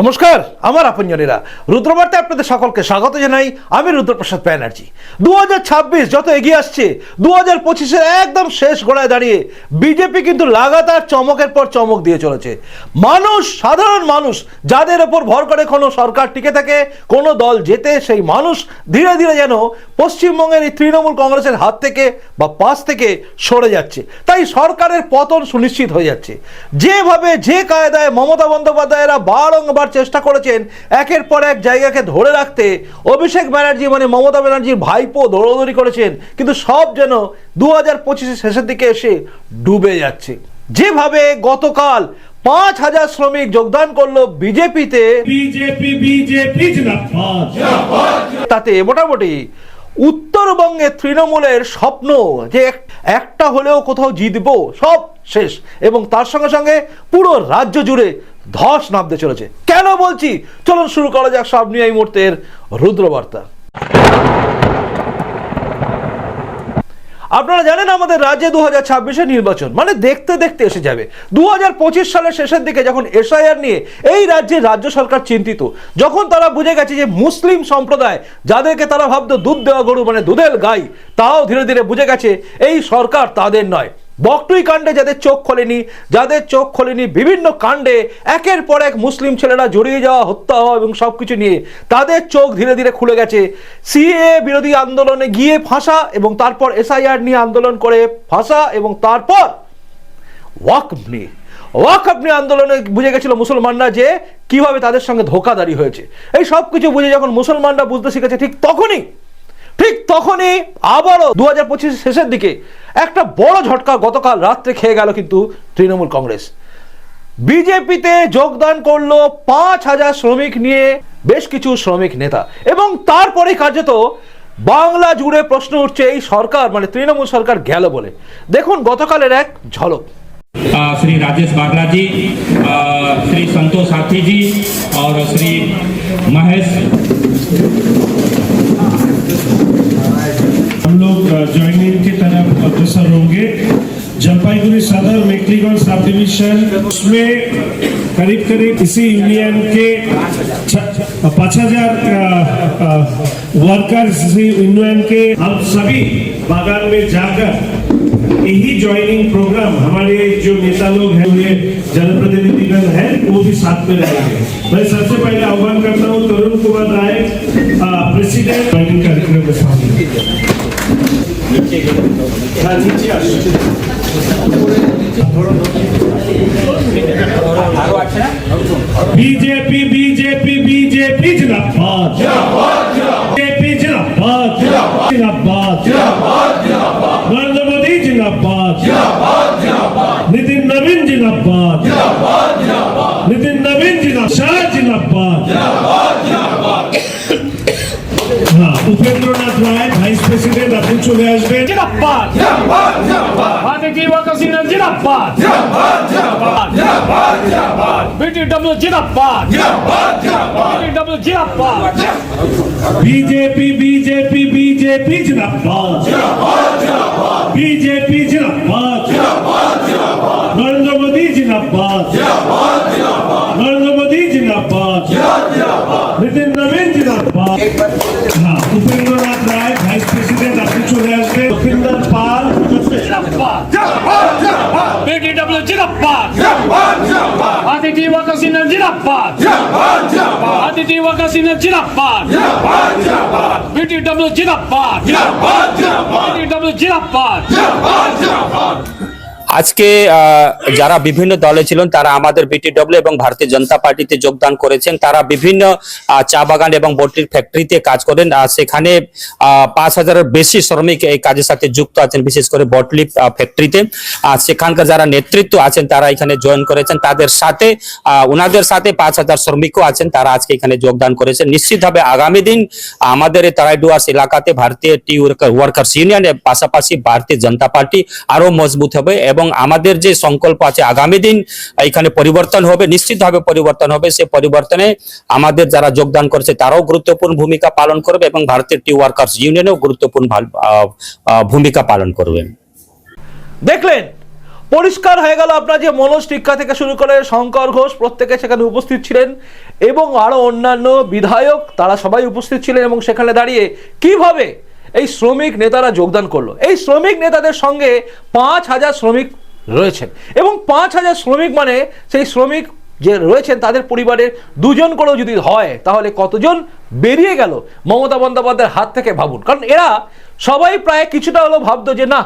নমস্কার, আমার আপনজনেরা। রুদ্রবার্তায় আপনাদের সকলকে স্বাগত জানাই আমি রুদ্রপ্রসাদ ব্যানার্জি। দু যত এগিয়ে আসছে দু হাজার পঁচিশের একদম শেষ গোড়ায় দাঁড়িয়ে বিজেপি কিন্তু লাগাতার চমকের পর চমক দিয়ে চলেছে। মানুষ, সাধারণ মানুষ, যাদের ওপর ভর করে কোনো সরকার টিকে থাকে, কোনো দল যেতে সেই মানুষ ধীরে ধীরে যেন পশ্চিমবঙ্গের এই তৃণমূল কংগ্রেসের হাত থেকে বা পাশ থেকে সরে যাচ্ছে। তাই সরকারের পতন সুনিশ্চিত হয়ে যাচ্ছে। যেভাবে যে কায়দায় মমতা বন্দ্যোপাধ্যায়রা বারংবার দেওয়ার চেষ্টা করেছেন একের পর এক জায়গাকে ধরে রাখতে অভিষেক ব্যানার্জি মানে মমতা ব্যানার্জির ভাইপো দৌড়দৌড়ি করেছেন কিন্তু সব যেন দু হাজার পঁচিশের শেষের দিকে এসে ডুবে যাচ্ছে। যেভাবে গতকাল পাঁচ হাজার শ্রমিক যোগদান করল বিজেপিতে তাতে মোটামুটি উত্তরবঙ্গে তৃণমূলের স্বপ্ন যে একটা হলেও কোথাও জিতবো সব শেষ। এবং তার সঙ্গে সঙ্গে পুরো রাজ্য জুড়ে ধস নামতে চলেছে। কেন বলছি? চলুন শুরু করা যাক সব নিয়ে এই মুহূর্তের রুদ্রবার্তা। আপনারা জানেন আমাদের রাজ্যে দু হাজার নির্বাচন মানে দেখতে দেখতে এসে যাবে। দু হাজার পঁচিশ সালের শেষের দিকে যখন এসআইআর নিয়ে এই রাজ্যে রাজ্য সরকার চিন্তিত, যখন তারা বুঝে গেছে যে মুসলিম সম্প্রদায়, যাদেরকে তারা ভাবতো দুধ দেওয়া গরু মানে দুধের গাই, তাও ধীরে ধীরে বুঝে গেছে এই সরকার তাদের নয়। বকটুই কাণ্ডে যাদের চোখ খোলেনি, যাদের চোখ খোলেনি বিভিন্ন কাণ্ডে, একের পর এক মুসলিম ছেলেরা জড়িয়ে যাওয়া, হত্যা হওয়া এবং সব কিছু নিয়ে তাদের চোখ ধীরে ধীরে খুলে গেছে। সিএ বিরোধী আন্দোলনে গিয়ে ফাঁসা এবং তারপর এসআইআর নিয়ে আন্দোলন করে ফাঁসা এবং তারপর ওয়াকফ নিয়ে। ওয়াকফ আন্দোলনে বুঝে গেছিল মুসলমানরা যে কীভাবে তাদের সঙ্গে ধোকাদারি হয়েছে। এই সব কিছু বুঝে যখন মুসলমানরা বুঝতে শিখেছে ঠিক তখনই ঠিক তখনই আবারও দু হাজার পঁচিশের শেষের দিকে একটা বড় ঝটকা গতকাল রাত্রে খেয়ে গেল কিন্তু তৃণমূল কংগ্রেস বিজেপিতে যোগদান করলো পাঁচ হাজার শ্রমিক নিয়ে বেশ কিছু শ্রমিক নেতা এবং তারপরে কার্যত বাংলা জুড়ে প্রশ্ন উঠছে এই সরকার মানে তৃণমূল সরকার গেল বলে দেখুন গতকালের এক ঝলক अ, श्री राजेश बागला जी अ, श्री संतोष साथी जी और श्री महेश हम लोग ज्वाइनिंग की तरफ़ अग्रसर होंगे। जलपाईगुड़ी सदर मेट्रीगंज सब डिविजन उसमें करीब करीब इसी यूनियन के पाँच हज़ार वर्कर्स यूनियन के। हम सभी बागान में जाकर यही ज्वाइनिंग प्रोग्राम हमारे जो नेता लोग हैं जनप्रतिनिधिगण हैं वो भी साथ में रहेंगे। मैं सबसे पहले आह्वान करता हूँ तरुण कुमार राय प्रेसिडेंट ज्वाइनिंग कार्यक्रम में शामिल। हाँ। बीजेपी बीजेपी बीजेपी जिंदाबाद। নীতিন নবীন জিন্দাবাদ নীতিন নবীন জিন্দা শাহ জিন্দাবাদ হ্যাঁ উপেন্দ্রনাথ রায় ভাইস প্রেসিডেন্ট আপনি চলে আসবেন। জিন্দাবাদ BTW Casino Jidabad. Jidabad, Jidabad, Jidabad, Jidabad. BTW Jidabad. Jidabad, Jidabad. BTW Jidabad. BJP, BJP, BJP Jidabad. Jidabad, Jidabad. BJP Jidabad. Jidabad, Jidabad. Narendra Modi जिंदाबाद जिंदाबाद जिंदाबाद नरेंद्र मोदी जिंदाबाद जिंदाबाद नितिन नवीन जिंदाबाद हाँ उपेंद्र ভারতীয় ওয়ার্কার্স ইউনিয়ন জিন্দাবাদ ভারতীয় ওয়ার্কার্স ইউনিয়ন জিন্দাবাদ বিটিডব্লিউ জিন্দাবাদ বিটিডব্লিউ জিন্দাবাদ আজকে যারা বিভিন্ন দলে ছিলেন, তারা আমাদের বিটিডব্লিউ এবং ভারতীয় জনতা পার্টিতে যোগদান করেছেন। তারা বিভিন্ন চা বাগান এবং বটির ফ্যাক্টরিতে কাজ করেন। সেখানে পাঁচ হাজারের বেশি শ্রমিক এই কাজের সাথে যুক্ত আছেন, বিশেষ করে বটলি ফ্যাক্টরিতে। আর সেখানকার যারা নেতৃত্ব আছেন, তারা এখানে জয়েন করেছেন। তাদের সাথে ওনাদের সাথে পাঁচ হাজার শ্রমিকও আছেন, তারা আজকে এখানে যোগদান করেছেন। নিশ্চিতভাবে আগামী দিন আমাদের এই তারাইডুয়ার্স এলাকাতে ভারতীয় টি ওয়ার্কার্স ইউনিয়নের পাশাপাশি ভারতীয় জনতা পার্টি আরও মজবুত হবে এবং আমাদের যে সংকল্প আছে, আগামী দিন এখানে পরিবর্তন হবে, নিশ্চিতভাবে পরিবর্তন হবে। সে পরিবর্তনে আমাদের যারা যোগদান করেছে, তারাও গুরুত্বপূর্ণ ভূমিকা পালন করবে এবং ভারতের টি ওয়ার্কার্স ইউনিয়নও গুরুত্বপূর্ণ ভূমিকা পালন করবে। দেখলেন, পরিষ্কার হয়ে গেল আপনার যে মনোজ টিক্কা থেকে শুরু করে শঙ্কর ঘোষ, প্রত্যেকে সেখানে উপস্থিত ছিলেন এবং আরও অন্যান্য বিধায়ক, তারা সবাই উপস্থিত ছিলেন এবং সেখানে দাঁড়িয়ে কীভাবে এই শ্রমিক নেতারা যোগদান করল। এই শ্রমিক নেতাদের সঙ্গে পাঁচ হাজার শ্রমিক রয়েছেন এবং পাঁচ হাজার শ্রমিক মানে সেই শ্রমিক যে রয়েছেন তাদের পরিবারের দুজন করেও যদি হয়, তাহলে কতজন বেরিয়ে গেল? মমতা বন্দ্যোপাধ্যায়ের হাত থেকে ভাবুন। কারণ এরা সবাই প্রায় কিছুটা হলো ভাবতো যে, না,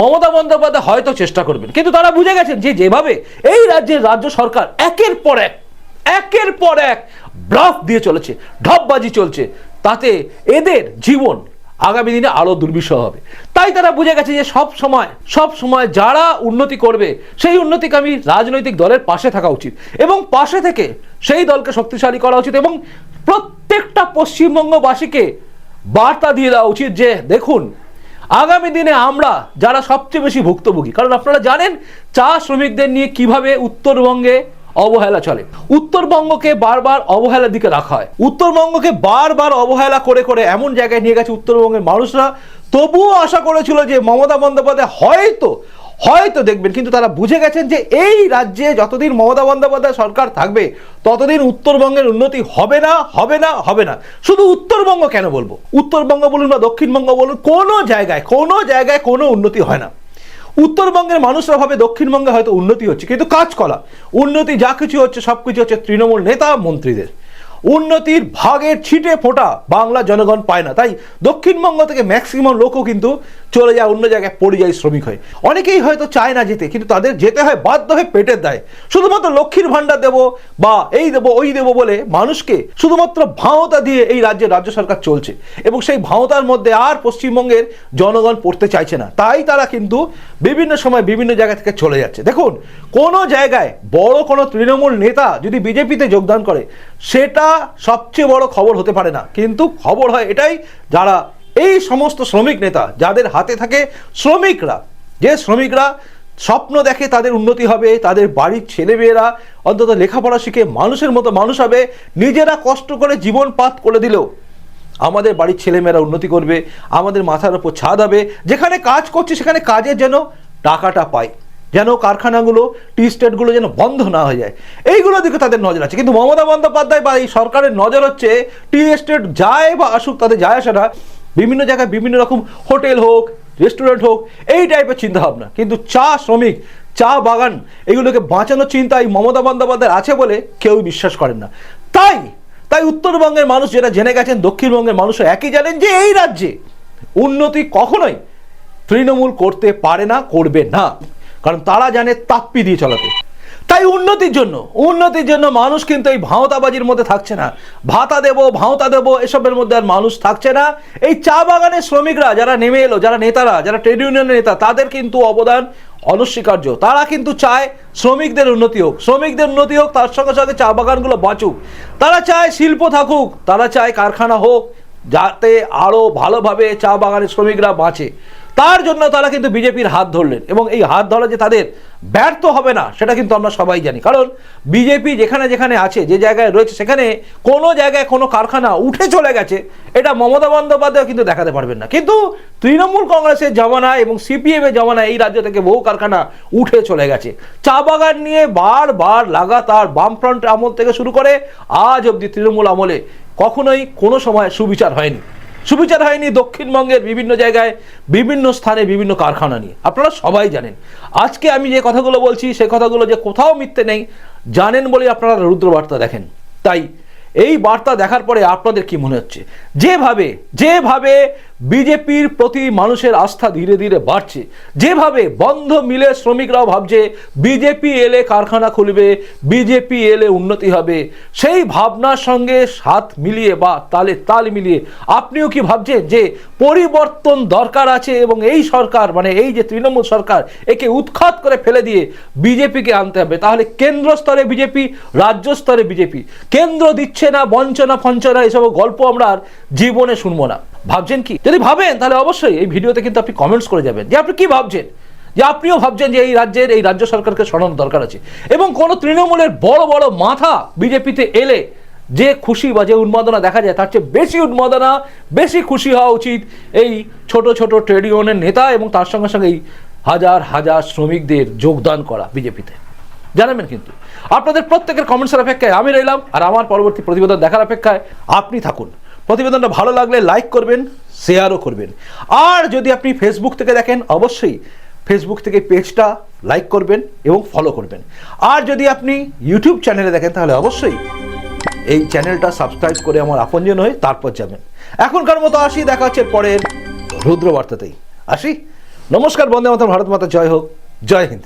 মমতা বন্দ্যোপাধ্যায় হয়তো চেষ্টা করবেন। কিন্তু তারা বুঝে গেছেন যে, যেভাবে এই রাজ্যের রাজ্য সরকার একের পর এক, একের পর এক ব্লক দিয়ে চলেছে, ঢপবাজি চলছে। তাতে এদের জীবন আগামী দিনে আরও দুর্বিষহ হবে। তাই তারা বুঝে গেছে যে সব সময় সব সময় যারা উন্নতি করবে, সেই উন্নতিকামী রাজনৈতিক দলের পাশে থাকা উচিত। এবং পাশে থেকে সেই দলকে শক্তিশালী করা উচিত এবং প্রত্যেকটা পশ্চিমবঙ্গবাসীকে বার্তা দিয়ে দেওয়া উচিত যে, দেখুন, আগামী দিনে আমরা যারা সবচেয়ে বেশি ভুক্তভোগী, কারণ আপনারা জানেন, চা শ্রমিকদের নিয়ে কীভাবে উত্তরবঙ্গে অবহেলা চলে। উত্তরবঙ্গকে বারবার অবহেলার দিকে রাখা হয়। উত্তরবঙ্গকে বারবার অবহেলা করে করে এমন জায়গায় নিয়ে গেছে উত্তরবঙ্গের মানুষরা। তবুও আশা করেছিল যে মমতা বন্দ্যোপাধ্যায় হয়তো হয়তো দেখবেন, কিন্তু তারা বুঝে গেছেন যে এই রাজ্যে যতদিন মমতা বন্দ্যোপাধ্যায় সরকার থাকবে, ততদিন উত্তরবঙ্গের উন্নতি হবে না হবে না হবে না। শুধু উত্তরবঙ্গ কেন বলব? উত্তরবঙ্গ বলুন বা দক্ষিণবঙ্গ বলুন, কোনো জায়গায় কোনো জায়গায় কোনো উন্নতি হয় না। উত্তরবঙ্গের মানুষরা ভাবে দক্ষিণবঙ্গে হয়তো উন্নতি হচ্ছে, কিন্তু কাজকলা উন্নতি যা কিছু হচ্ছে, সব কিছু হচ্ছে তৃণমূল নেতা মন্ত্রীদের। উন্নতির ভাগের ছিটে ফোটা বাংলা জনগণ পায় না। তাই দক্ষিণবঙ্গ থেকে ম্যাক্সিমাম লোকও কিন্তু চলে যায়, অন্য জায়গায় পরিযায়ী শ্রমিক হয়। অনেকেই হয়তো চায় না যেতে, কিন্তু তাদের যেতে হয় বাধ্য হয়ে পেটের দায়। শুধুমাত্র লক্ষ্মীর ভাণ্ডার দেবো বা এই দেবো, ওই দেবো বলে মানুষকে শুধুমাত্র ভাওতা দিয়ে এই রাজ্যে, রাজ্য সরকার চলছে। এবং সেই ভাওতার মধ্যে আর পশ্চিমবঙ্গের জনগণ পড়তে চাইছে না। তাই তারা কিন্তু বিভিন্ন সময় বিভিন্ন জায়গা থেকে চলে যাচ্ছে। দেখুন, কোনো জায়গায় বড় কোনো তৃণমূল নেতা যদি বিজেপিতে যোগদান করে, সেটা সবচেয়ে বড় খবর হতে পারে না। কিন্তু খবর হয় এটাই, যারা এই সমস্ত শ্রমিক নেতা যাদের হাতে থাকে শ্রমিকরা, যে শ্রমিকরা স্বপ্ন দেখে তাদের উন্নতি হবে, তাদের বাড়ির ছেলেমেয়েরা অন্তত লেখাপড়া শিখে মানুষের মতো মানুষ হবে, নিজেরা কষ্ট করে জীবন পাত করে দিলেও আমাদের বাড়ির ছেলেমেয়েরা উন্নতি করবে, আমাদের মাথার ওপর ছাদ হবে, যেখানে কাজ করছে সেখানে কাজের যেন টাকাটা পায়, যেন কারখানাগুলো, টি স্টেটগুলো যেন বন্ধ না হয়ে যায়। এইগুলো দিকে তাদের নজর আছে। কিন্তু মমতা বন্দ্যোপাধ্যায় বা এই সরকারের নজর হচ্ছে, টি এস্টেট যায় বা আসুক, তাদের যায় আসে না। বিভিন্ন জায়গায় বিভিন্ন রকম হোটেল হোক, রেস্টুরেন্ট হোক, এই টাইপের চিন্তাভাবনা। কিন্তু চা শ্রমিক, চা বাগান, এগুলোকে বাঁচানোর চিন্তা এই মমতা বন্দ্যোপাধ্যায় আছে বলে কেউ বিশ্বাস করেন না। তাই তাই উত্তরবঙ্গের মানুষ যেটা জেনে গেছেন, দক্ষিণবঙ্গের মানুষও একই জানেন যে এই রাজ্যে উন্নতি কখনোই তৃণমূল করতে পারে না, করবে না। কারণ তারা জানে তাপ্পি দিয়ে চলাতে। তাই উন্নতির জন্য উন্নতির জন্য মানুষ কিন্তু এই ভাঁওতাবাজির মধ্যে থাকছে না। ভাতা দেব, ভাঁওতা দেব, এসবের মধ্যে আর মানুষ থাকছে না। এই চা বাগানের শ্রমিকরা, যারা নেমে এলো, যারা নেতারা, যারা ট্রেড ইউনিয়নের নেতা, তাদের কিন্তু অবদান অনস্বীকার্য। তারা কিন্তু চায় শ্রমিকদের উন্নতি হোক। শ্রমিকদের উন্নতি হোক, তার সঙ্গে সঙ্গে চা বাগানগুলো বাঁচুক। তারা চায় শিল্প থাকুক, তারা চায় কারখানা হোক, যাতে আরও ভালোভাবে চা বাগানের শ্রমিকরা বাঁচে। তার জন্য তারা কিন্তু বিজেপির হাত ধরলেন এবং এই হাত ধরা যে তাদের ব্যর্থ হবে না, সেটা কিন্তু আমরা সবাই জানি। কারণ বিজেপি যেখানে যেখানে আছে, যে জায়গায় রয়েছে, সেখানে কোনো জায়গায় কোনো কারখানা উঠে চলে গেছে, এটা মমতা বন্দ্যোপাধ্যায় কিন্তু দেখাতে পারবেন না। কিন্তু তৃণমূল কংগ্রেসের জমানায় এবং সিপিএমের জমানায় এই রাজ্য থেকে বহু কারখানা উঠে চলে গেছে। চা বাগান নিয়ে বারবার লাগাতার বামফ্রন্ট আমল থেকে শুরু করে আজ অবধি তৃণমূল আমলে কখনোই কোনো সময় সুবিচার হয়নি। সুবিচার হয়নি দক্ষিণবঙ্গের বিভিন্ন জায়গায়, বিভিন্ন স্থানে বিভিন্ন কারখানা নিয়ে। আপনারা সবাই জানেন। আজকে আমি যে কথাগুলো বলছি, সে কথাগুলো যে কোথাও মিথ্যে নেই, জানেন বলে আপনারা রুদ্রবার্তা দেখেন। তাই এই বার্তা দেখার পরে আপনাদের কি মনে হচ্ছে? যেভাবে যেভাবে বিজেপির প্রতি মানুষের আস্থা ধীরে ধীরে বাড়ছে। যেভাবে বন্ধ মিলে শ্রমিকরাও ভাবছে, বিজেপি এলে কারখানা খুলবে, বিজেপি এলে উন্নতি হবে। সেই ভাবনার সঙ্গে সাথ মিলিয়ে বা তালে তাল মিলিয়ে, আপনিও কি ভাবছেন যে পরিবর্তন দরকার আছে এবং এই সরকার মানে এই যে তৃণমূল সরকার, একে উৎখাত করে ফেলে দিয়ে বিজেপিকে আনতে হবে? তাহলে কেন্দ্র স্তরে বিজেপি, রাজ্য স্তরে বিজেপি? কেন্দ্র দিচ্ছে না, বঞ্চনা ফঞ্চনা, এসব গল্প আমরা আর জীবনে শুনব না। ভাবছেন কি? যদি ভাবেন, তাহলে অবশ্যই এই ভিডিওতে কিন্তু আপনি কমেন্টস করে যাবেন যে আপনি কি ভাবছেন? যে আপনিও ভাবছেন যে এই রাজ্যের, এই রাজ্য সরকারকে সরানোর দরকার আছে। এবং কোন তৃণমূলের বড় বড় মাথা বিজেপিতে এলে যে খুশি বা যে উন্মাদনা দেখা যায়, তার চেয়ে বেশি উন্মাদনা, বেশি খুশি হওয়া উচিত এই ছোট ছোট ট্রেড ইউনিয়নের নেতা এবং তার সঙ্গে সঙ্গে এই হাজার হাজার শ্রমিকদের যোগদান করা বিজেপিতে। জানাবেন কিন্তু। আপনাদের প্রত্যেকের কমেন্টসের অপেক্ষায় আমি রইলাম, আর আমার পরবর্তী প্রতিবেদন দেখার অপেক্ষায় আপনি থাকুন। প্রতিবেদনটা ভালো লাগলে লাইক করবেন শেয়ারও করবেন। আর যদি আপনি ফেসবুক থেকে দেখেন, অবশ্যই ফেসবুক থেকে পেজটা লাইক করবেন এবং ফলো করবেন। আর যদি আপনি ইউটিউব চ্যানেলে দেখেন, তাহলে অবশ্যই এই চ্যানেলটা সাবস্ক্রাইব করে আমার আপনজন হয়ে তারপর যাবেন। এখনকার মতো আসি, দেখা হচ্ছে পরের রুদ্র বার্তাতেই আসি? নমস্কার, বন্দে মাতা ভারত মাতা, জয় হোক, জয় হিন্দ।